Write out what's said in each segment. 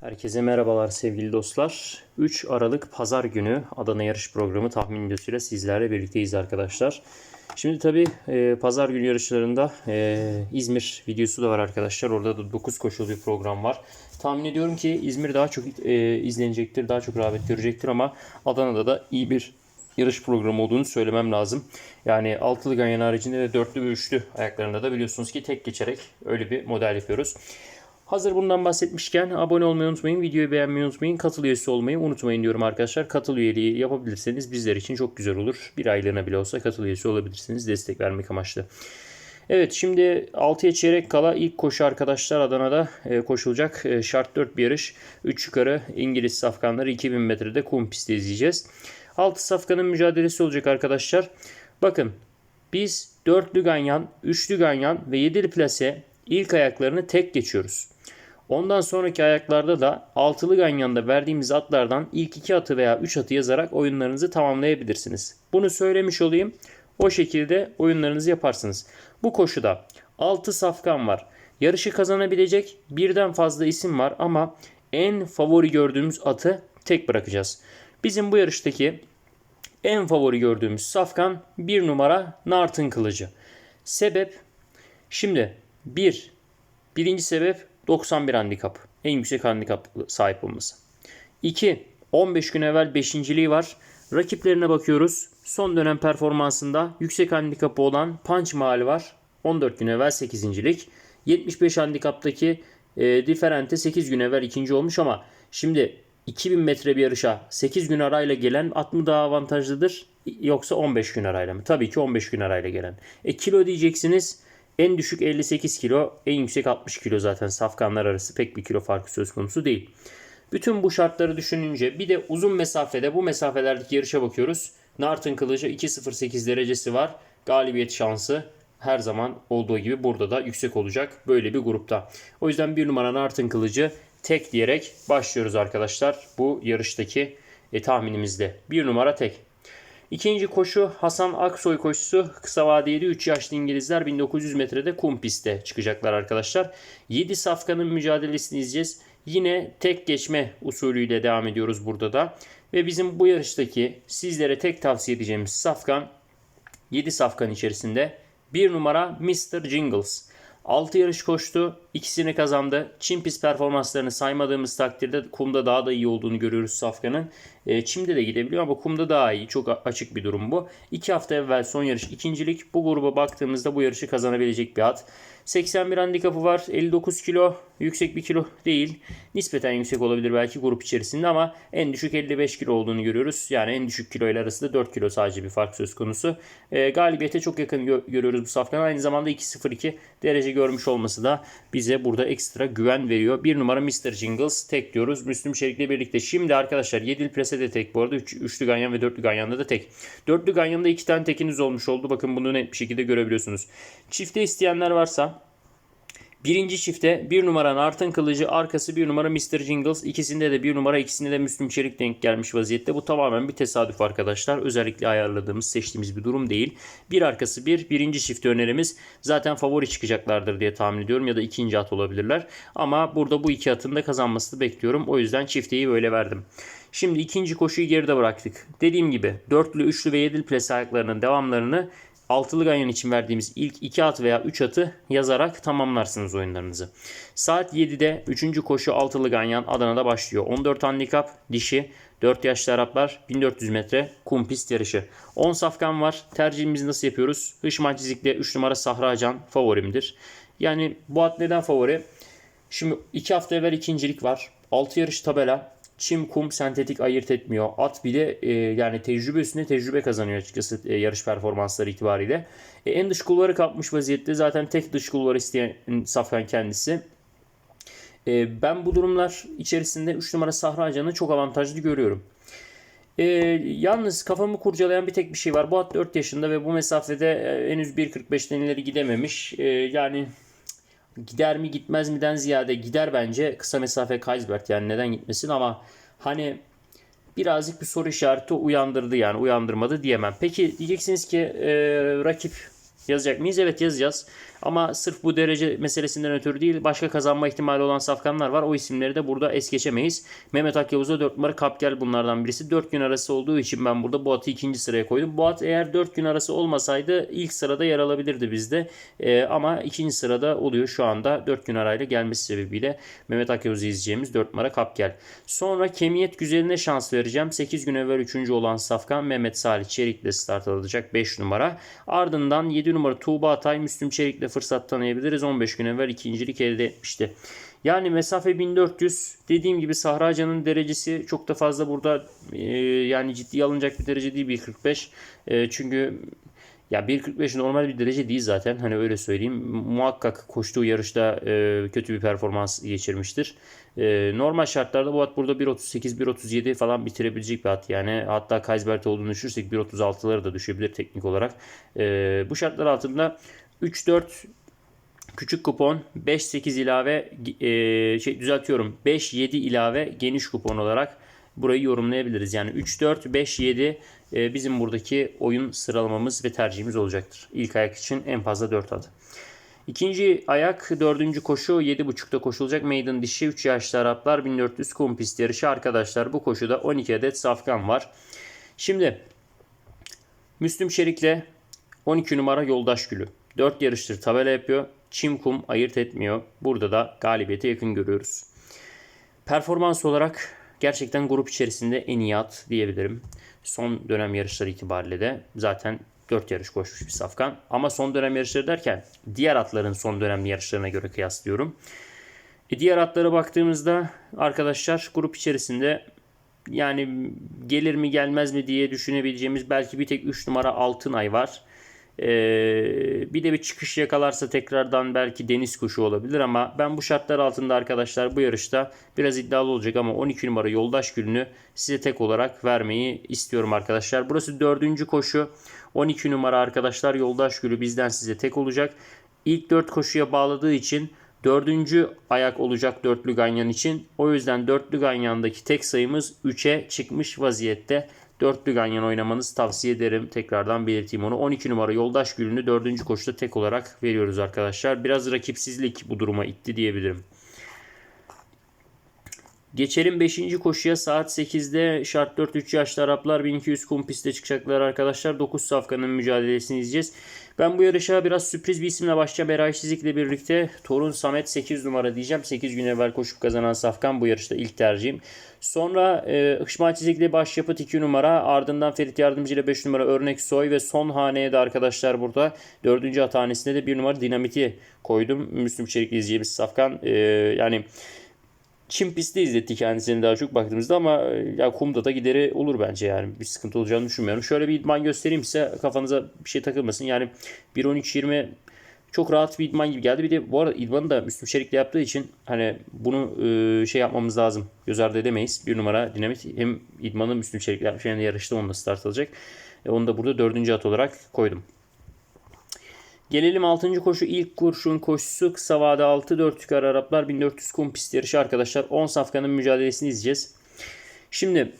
Herkese merhabalar sevgili dostlar. 3 Aralık Pazar günü Adana yarış programı tahmin videosuyla sizlerle birlikteyiz arkadaşlar. Şimdi tabi pazar günü yarışlarında e, İzmir videosu da var arkadaşlar. Orada da 9 koşulu bir program var. Tahmin ediyorum ki İzmir daha çok e, izlenecektir, daha çok rağbet görecektir ama Adana'da da iyi bir yarış programı olduğunu söylemem lazım. Yani altılı ganyan haricinde de dörtlü ve üçlü ayaklarında da biliyorsunuz ki tek geçerek öyle bir model yapıyoruz. Hazır bundan bahsetmişken abone olmayı unutmayın, videoyu beğenmeyi unutmayın, katıl üyesi olmayı unutmayın diyorum arkadaşlar. Katıl üyeliği yapabilirseniz bizler için çok güzel olur. Bir aylığına bile olsa katıl üyesi olabilirsiniz destek vermek amaçlı. Evet şimdi 6'ya çeyrek kala ilk koşu arkadaşlar Adana'da e, koşulacak. E, şart 4 bir yarış. 3 yukarı İngiliz safkanları 2000 metrede kum pistte izleyeceğiz. 6 safkanın mücadelesi olacak arkadaşlar. Bakın biz dörtlü ganyan, üçlü ganyan ve yedili plase ilk ayaklarını tek geçiyoruz. Ondan sonraki ayaklarda da altılı ganyanda verdiğimiz atlardan ilk iki atı veya üç atı yazarak oyunlarınızı tamamlayabilirsiniz. Bunu söylemiş olayım. O şekilde oyunlarınızı yaparsınız. Bu koşuda 6 safkan var. Yarışı kazanabilecek birden fazla isim var ama en favori gördüğümüz atı tek bırakacağız. Bizim bu yarıştaki en favori gördüğümüz safkan bir numara Nartın Kılıcı. Sebep şimdi bir birinci sebep 91 handikap. En yüksek handikap sahip olması. 2. 15 gün evvel 5.liği var. Rakiplerine bakıyoruz. Son dönem performansında yüksek handikapı olan Punch Mahali var. 14 gün evvel 8.lik. 75 handikaptaki e, Differente 8 gün evvel ikinci olmuş ama şimdi 2000 metre bir yarışa 8 gün arayla gelen at mı daha avantajlıdır yoksa 15 gün arayla mı? Tabii ki 15 gün arayla gelen. E kilo diyeceksiniz. En düşük 58 kilo, en yüksek 60 kilo zaten safkanlar arası pek bir kilo farkı söz konusu değil. Bütün bu şartları düşününce bir de uzun mesafede bu mesafelerdeki yarışa bakıyoruz. Nartın kılıcı 2.08 derecesi var. Galibiyet şansı her zaman olduğu gibi burada da yüksek olacak böyle bir grupta. O yüzden bir numara Nartın kılıcı tek diyerek başlıyoruz arkadaşlar bu yarıştaki e, tahminimizde. Bir numara tek. İkinci koşu Hasan Aksoy koşusu. Kısa vadeli 3 yaşlı İngilizler 1900 metrede kum pistte çıkacaklar arkadaşlar. 7 safkanın mücadelesini izleyeceğiz. Yine tek geçme usulüyle devam ediyoruz burada da. Ve bizim bu yarıştaki sizlere tek tavsiye edeceğimiz safkan 7 safkan içerisinde 1 numara Mr. Jingles. 6 yarış koştu. ikisini kazandı. Çim pist performanslarını saymadığımız takdirde kumda daha da iyi olduğunu görüyoruz Safkan'ın. E, çimde de gidebiliyor ama kumda daha iyi. Çok açık bir durum bu. 2 hafta evvel son yarış ikincilik. Bu gruba baktığımızda bu yarışı kazanabilecek bir at. 81 handikapı var. 59 kilo. Yüksek bir kilo değil. Nispeten yüksek olabilir belki grup içerisinde ama en düşük 55 kilo olduğunu görüyoruz. Yani en düşük kilo ile arasında 4 kilo sadece bir fark söz konusu. E, galibiyete çok yakın gö- görüyoruz bu safkan. Aynı zamanda 2-0-2 derece görmüş olması da bize burada ekstra güven veriyor. Bir numara Mr. Jingles tek diyoruz. Müslüm Şerik'le birlikte. Şimdi arkadaşlar 7'li prese de tek bu arada. 3, üçlü ganyan ve dörtlü ganyanda da tek. Dörtlü ganyanda iki tane tekiniz olmuş oldu. Bakın bunu net bir şekilde görebiliyorsunuz. Çifte isteyenler varsa Birinci çifte bir numara Nartın Kılıcı, arkası bir numara Mr. Jingles. İkisinde de bir numara, ikisinde de Müslüm Çelik denk gelmiş vaziyette. Bu tamamen bir tesadüf arkadaşlar. Özellikle ayarladığımız, seçtiğimiz bir durum değil. Bir arkası bir, birinci çifte önerimiz. Zaten favori çıkacaklardır diye tahmin ediyorum ya da ikinci at olabilirler. Ama burada bu iki atın da kazanmasını bekliyorum. O yüzden çifteyi böyle verdim. Şimdi ikinci koşuyu geride bıraktık. Dediğim gibi dörtlü, üçlü ve yedili pres ayaklarının devamlarını altılı ganyan için verdiğimiz ilk 2 at veya 3 atı yazarak tamamlarsınız oyunlarınızı. Saat 7'de 3. koşu altılı ganyan Adana'da başlıyor. 14 handikap dişi 4 yaşlı Araplar 1400 metre kum pist yarışı. 10 safkan var. Tercihimizi nasıl yapıyoruz? Hışman çizikli 3 numara Sahracan favorimdir. Yani bu at neden favori? Şimdi 2 hafta evvel ikincilik var. 6 yarış tabela çim, kum, sentetik ayırt etmiyor. At bile e, yani tecrübe üstüne tecrübe kazanıyor açıkçası e, yarış performansları itibariyle. E, en dış kulvarı kapmış vaziyette. Zaten tek dış kulvar isteyen Safkan kendisi. E, ben bu durumlar içerisinde 3 numara Sahra Can'ı çok avantajlı görüyorum. E, yalnız kafamı kurcalayan bir tek bir şey var. Bu at 4 yaşında ve bu mesafede e, henüz 1.45'ten ileri gidememiş. E, yani gider mi gitmez miden ziyade gider bence kısa mesafe Kaysbert yani neden gitmesin ama hani birazcık bir soru işareti uyandırdı yani uyandırmadı diyemem. Peki diyeceksiniz ki e, rakip yazacak mıyız? Evet yazacağız. Ama sırf bu derece meselesinden ötürü değil başka kazanma ihtimali olan safkanlar var. O isimleri de burada es geçemeyiz. Mehmet Akyavuz'a 4 numara Kapgel bunlardan birisi. 4 gün arası olduğu için ben burada bu atı ikinci sıraya koydum. Bu at eğer 4 gün arası olmasaydı ilk sırada yer alabilirdi bizde. Ee, ama ikinci sırada oluyor şu anda 4 gün arayla gelmesi sebebiyle Mehmet Akyavuz'u izleyeceğimiz 4 numara Kapgel. Sonra Kemiyet Güzeline şans vereceğim. 8 gün evvel 3. olan Safkan Mehmet Salih Çelik'le start alacak 5 numara. Ardından 7 numara Tuğba Atay Müslüm Çelik'le fırsat tanıyabiliriz. 15 gün evvel ikincilik elde etmişti. Yani mesafe 1400 dediğim gibi Sahracan'ın derecesi çok da fazla burada e, yani ciddiye alınacak bir derece değil 1.45. E, çünkü ya 1.45 normal bir derece değil zaten. Hani öyle söyleyeyim. Muhakkak koştuğu yarışta e, kötü bir performans geçirmiştir. E, normal şartlarda bu at burada 1.38, 1.37 falan bitirebilecek bir at. Yani hatta Kaysbert olduğunu düşünürsek 1.36'lara da düşebilir teknik olarak. E, bu şartlar altında 3-4 küçük kupon 5-8 ilave e, şey düzeltiyorum 5-7 ilave geniş kupon olarak burayı yorumlayabiliriz. Yani 3-4, 5-7 e, bizim buradaki oyun sıralamamız ve tercihimiz olacaktır. İlk ayak için en fazla 4 adı. İkinci ayak dördüncü koşu 7.5'ta koşulacak maiden dişi 3 yaşlı Araplar 1400 kum pist yarışı arkadaşlar. Bu koşuda 12 adet safkan var. Şimdi Müslüm Şerik'le 12 numara Yoldaş Gülü. 4 yarıştır tabela yapıyor. Çim kum ayırt etmiyor. Burada da galibiyete yakın görüyoruz. Performans olarak gerçekten grup içerisinde en iyi at diyebilirim. Son dönem yarışları itibariyle de zaten 4 yarış koşmuş bir safkan. Ama son dönem yarışları derken diğer atların son dönem yarışlarına göre kıyaslıyorum. E diğer atlara baktığımızda arkadaşlar grup içerisinde yani gelir mi gelmez mi diye düşünebileceğimiz belki bir tek 3 numara Altınay var. Ee, bir de bir çıkış yakalarsa tekrardan belki deniz kuşu olabilir ama ben bu şartlar altında arkadaşlar bu yarışta biraz iddialı olacak ama 12 numara yoldaş gününü size tek olarak vermeyi istiyorum arkadaşlar. Burası dördüncü koşu. 12 numara arkadaşlar yoldaş gülü bizden size tek olacak. İlk 4 koşuya bağladığı için dördüncü ayak olacak dörtlü ganyan için. O yüzden dörtlü ganyandaki tek sayımız 3'e çıkmış vaziyette. Dörtlü ganyan oynamanızı tavsiye ederim. Tekrardan belirteyim onu. 12 numara yoldaş gülünü dördüncü koşuda tek olarak veriyoruz arkadaşlar. Biraz rakipsizlik bu duruma itti diyebilirim. Geçelim 5. koşuya saat 8'de şart 4 3 yaşlı Araplar 1200 kum piste çıkacaklar arkadaşlar. 9 safkanın mücadelesini izleyeceğiz. Ben bu yarışa biraz sürpriz bir isimle başlayacağım. Eray Şizik'le birlikte Torun Samet 8 numara diyeceğim. 8 gün evvel koşup kazanan safkan bu yarışta ilk tercihim. Sonra e, Hışma Çizik'le başyapıt 2 numara. Ardından Ferit Yardımcı ile 5 numara Örnek Soy ve son haneye de arkadaşlar burada 4. hatanesinde de 1 numara Dinamiti koydum. Müslüm Çelik'le izleyeceğimiz safkan. E, yani Çim pistte izletti kendisini daha çok baktığımızda ama e, ya kumda da gideri olur bence yani bir sıkıntı olacağını düşünmüyorum. Şöyle bir idman göstereyim size kafanıza bir şey takılmasın. Yani 1.13.20 çok rahat bir idman gibi geldi. Bir de bu arada idmanı da Müslüm Şerik'le yaptığı için hani bunu e, şey yapmamız lazım. Göz ardı edemeyiz. Bir numara dinamit hem idmanı Müslüm Şerik'le yapmış hem de yarışta onunla start alacak. E, onu da burada dördüncü at olarak koydum. Gelelim 6. koşu ilk kurşun koşusu kısa vade 6 4 yukarı Araplar 1400 kum pist yarışı arkadaşlar 10 safkanın mücadelesini izleyeceğiz. Şimdi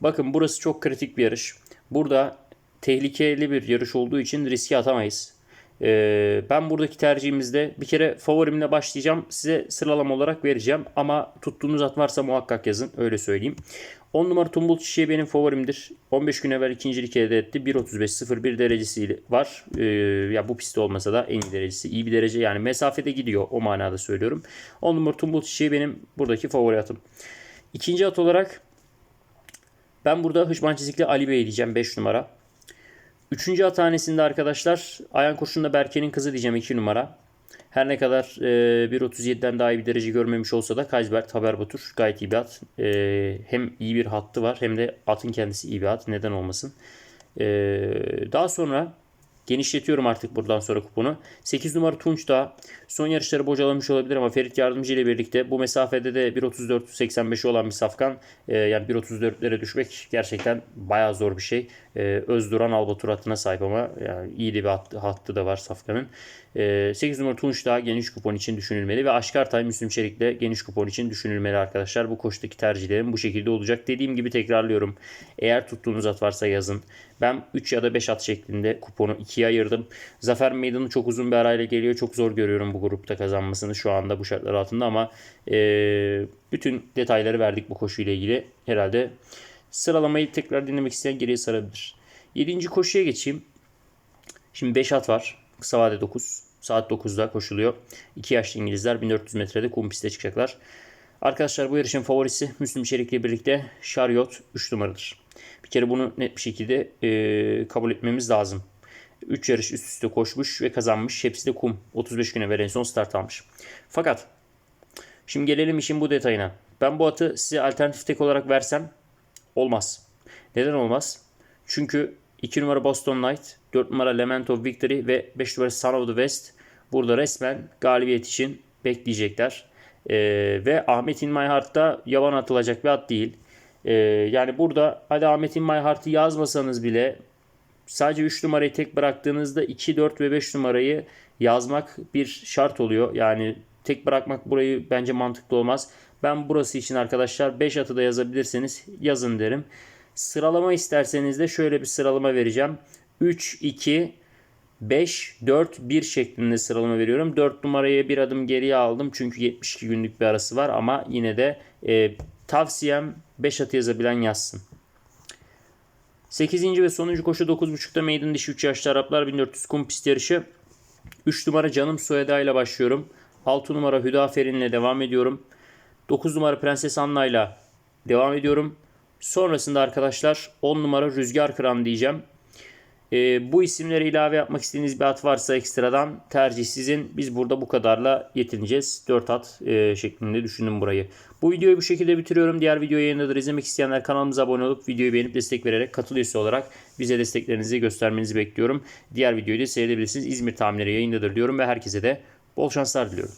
bakın burası çok kritik bir yarış. Burada tehlikeli bir yarış olduğu için riske atamayız. Ee, ben buradaki tercihimizde bir kere favorimle başlayacağım. Size sıralama olarak vereceğim. Ama tuttuğunuz at varsa muhakkak yazın. Öyle söyleyeyim. 10 numara Tumbul Çiçeği benim favorimdir. 15 gün evvel ikincilik elde etti. 1.35.01 derecesi var. Ee, ya bu pistte olmasa da en iyi derecesi. iyi bir derece yani mesafede gidiyor o manada söylüyorum. 10 numara Tumbul Çiçeği benim buradaki favori atım. İkinci at olarak ben burada Hışman Çizikli Ali Bey diyeceğim 5 numara. Üçüncü hatanesinde arkadaşlar Ayan Kurşun'da Berke'nin kızı diyeceğim 2 numara. Her ne kadar e, 1.37'den daha iyi bir derece görmemiş olsa da Kaysbert Haber Batur gayet iyi bir at. E, hem iyi bir hattı var hem de atın kendisi iyi bir at. Neden olmasın. E, daha sonra genişletiyorum artık buradan sonra kuponu. 8 numara Tunç da son yarışları bocalamış olabilir ama Ferit Yardımcı ile birlikte bu mesafede de 1.34-85'i olan bir safkan. E, yani 1.34'lere düşmek gerçekten bayağı zor bir şey. E, Özduran Albatur hattına sahip ama yani iyi de bir hattı, hattı da var safkanın. E, 8 numara Tunç daha geniş kupon için düşünülmeli ve Aşkartay Müslüm Çelik'le geniş kupon için düşünülmeli arkadaşlar. Bu koşudaki tercihlerim bu şekilde olacak. Dediğim gibi tekrarlıyorum. Eğer tuttuğunuz at varsa yazın. Ben 3 ya da 5 at şeklinde kuponu 2'ye ayırdım. Zafer Meydanı çok uzun bir arayla geliyor. Çok zor görüyorum bu grupta kazanmasını şu anda bu şartlar altında ama e, bütün detayları verdik bu koşuyla ilgili. Herhalde sıralamayı tekrar dinlemek isteyen geriye sarabilir. 7. koşuya geçeyim. Şimdi 5 at var. Kısa vade 9. Saat 9'da koşuluyor. 2 yaşlı İngilizler 1400 metrede kum piste çıkacaklar. Arkadaşlar bu yarışın favorisi Müslüm Çelik'le birlikte Chariot 3 numaradır. Bir kere bunu net bir şekilde e, kabul etmemiz lazım. 3 yarış üst üste koşmuş ve kazanmış. Hepsi de kum. 35 güne veren son start almış. Fakat şimdi gelelim işin bu detayına. Ben bu atı size alternatif tek olarak versem olmaz. Neden olmaz? Çünkü 2 numara Boston Knight, 4 numara Lament of Victory ve 5 numara Son of the West burada resmen galibiyet için bekleyecekler. Ee, ve Ahmet In My Heart'ta yaban atılacak bir at değil. Ee, yani burada hadi Ahmet In My Heart'ı yazmasanız bile sadece 3 numarayı tek bıraktığınızda 2, 4 ve 5 numarayı yazmak bir şart oluyor. Yani tek bırakmak burayı bence mantıklı olmaz. Ben burası için arkadaşlar 5 atı da yazabilirseniz yazın derim. Sıralama isterseniz de şöyle bir sıralama vereceğim. 3, 2, 5, 4, 1 şeklinde sıralama veriyorum. 4 numarayı bir adım geriye aldım. Çünkü 72 günlük bir arası var ama yine de e, tavsiyem 5 atı yazabilen yazsın. 8. ve sonuncu koşu 9.5'da Maiden dişi 3 yaşlı Araplar 1400 kum pist yarışı. 3 numara Canım Soyeda ile başlıyorum. 6 numara Hüdaferin ile devam ediyorum. 9 numara Prenses Anna ile devam ediyorum. Sonrasında arkadaşlar 10 numara Rüzgar Kıran diyeceğim. Ee, bu isimleri ilave yapmak istediğiniz bir at varsa ekstradan tercih sizin. Biz burada bu kadarla yetineceğiz. 4 at e, şeklinde düşündüm burayı. Bu videoyu bu şekilde bitiriyorum. Diğer video yayınladır. izlemek isteyenler kanalımıza abone olup videoyu beğenip destek vererek katıl üyesi olarak bize desteklerinizi göstermenizi bekliyorum. Diğer videoyu da seyredebilirsiniz. İzmir tahminleri yayındadır diyorum ve herkese de bol şanslar diliyorum.